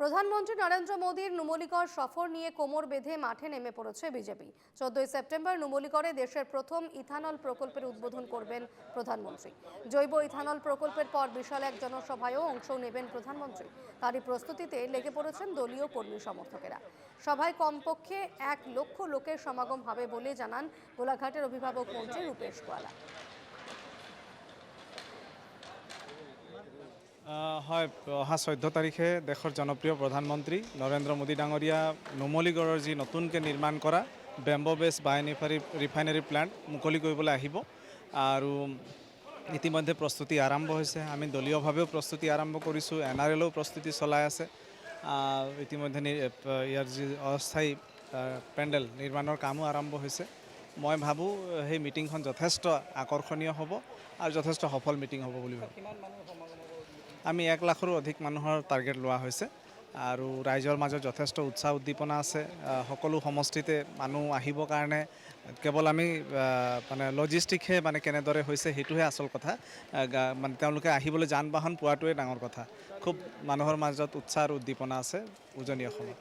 প্রধানমন্ত্রী নরেন্দ্র মোদীর নুমলিগড় সফর নিয়ে কোমর বেঁধে মাঠে নেমে পড়েছে বিজেপি। চোদ্দই সেপ্টেম্বর নুমলিগড়ে দেশের প্রথম ইথানল প্রকল্পের উদ্বোধন করবেন প্রধানমন্ত্রী। জৈব ইথানল প্রকল্পের পর বিশাল এক জনসভায়ও অংশ নেবেন প্রধানমন্ত্রী। তারই প্রস্তুতিতে লেগে পড়েছেন দলীয় কর্মী সমর্থকেরা। সভায় কমপক্ষে এক লক্ষ লোকের সমাগম হবে বলে জানান গোলাঘাটের অভিভাবক মন্ত্রী রূপেশ গোয়ালা। হয়, অহা চৈধ্য তাৰিখে দেশৰ জনপ্ৰিয় প্ৰধানমন্ত্ৰী নৰেন্দ্ৰ মোদী ডাঙৰীয়া নুমলীগড়ৰ যি নতুনকৈ নিৰ্মাণ কৰা বেম্ব বেছ বায়'নিফাৰী ৰিফাইনেৰী প্লাণ্ট মুকলি কৰিবলৈ আহিব। আৰু ইতিমধ্যে প্ৰস্তুতি আৰম্ভ হৈছে। আমি দলীয়ভাৱেও প্ৰস্তুতি আৰম্ভ কৰিছোঁ, এন আৰ এলেও প্ৰস্তুতি চলাই আছে। ইতিমধ্যে ইয়াৰ যি অস্থায়ী পেণ্ডেল নিৰ্মাণৰ কামো আৰম্ভ হৈছে। মই ভাবোঁ, সেই মিটিংখন যথেষ্ট আকৰ্ষণীয় হ'ব আৰু যথেষ্ট সফল মিটিং হ'ব বুলি ভাবোঁ। আমি এক লাখৰো অধিক মানুহৰ টাৰ্গেট লোৱা হৈছে। আৰু ৰাইজৰ মাজত যথেষ্ট উৎসাহ উদ্দীপনা আছে। সকলো সমষ্টিতে মানুহ আহিবৰ কাৰণে, কেৱল আমি মানে লজিষ্টিকহে মানে কেনেদৰে হৈছে সেইটোহে আচল কথা। মানে তেওঁলোকে আহিবলৈ যান বাহন পোৱাটোৱে ডাঙৰ কথা। খুব মানুহৰ মাজত উৎসাহ আৰু উদ্দীপনা আছে। উজনি অসমত